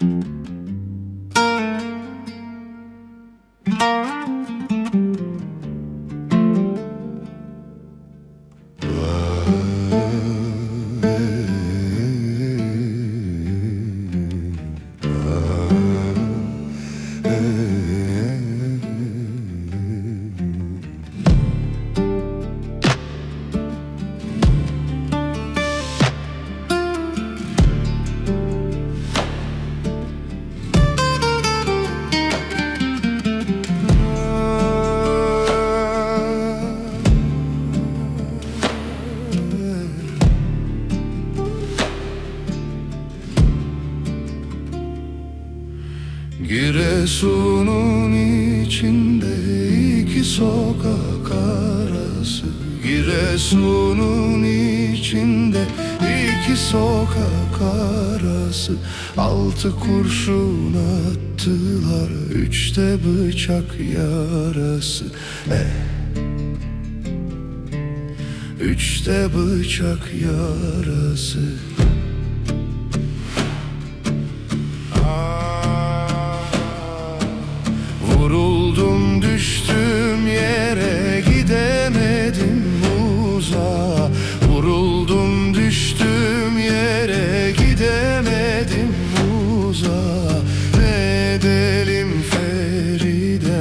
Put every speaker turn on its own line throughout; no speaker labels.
Thank you. Giresun'un içinde iki sokak arası. Giresun'un içinde iki sokak arası. Altı kurşun attılar Üçte bıçak yarası. Eh. Üçte bıçak yarası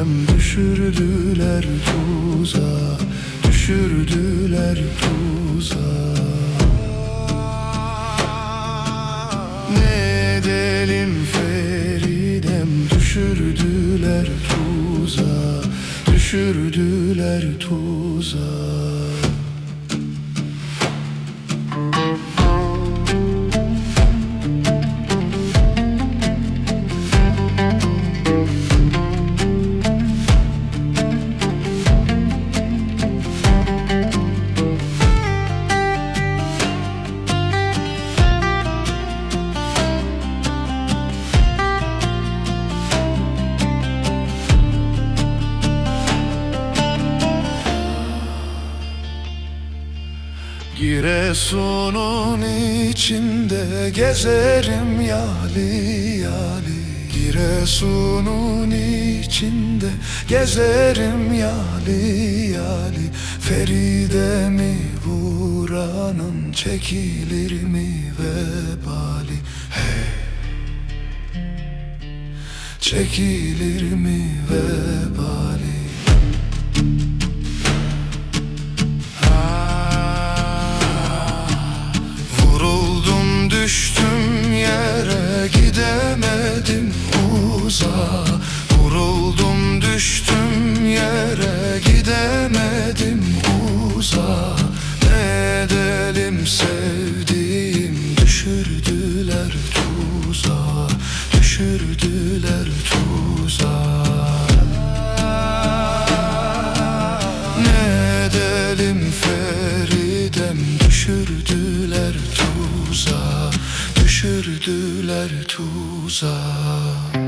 Feridem düşürdüler tuzağa Düşürdüler tuzağa ne edelim Feridem düşürdüler tuzağa Düşürdüler tuzağa Giresun'un içinde gezerim yali yali. Giresun'un içinde gezerim yali yali. Feridemi vuranın çekilir mi vebali? Hey! Çekilir mi vebali Vuruldum düştüm yere gidemedim uzağa Ne sevdiğim düşürdüler tuzağa Düşürdüler tuzağa ne Feridem düşürdüler tuzağa Düşürdüler tuzağa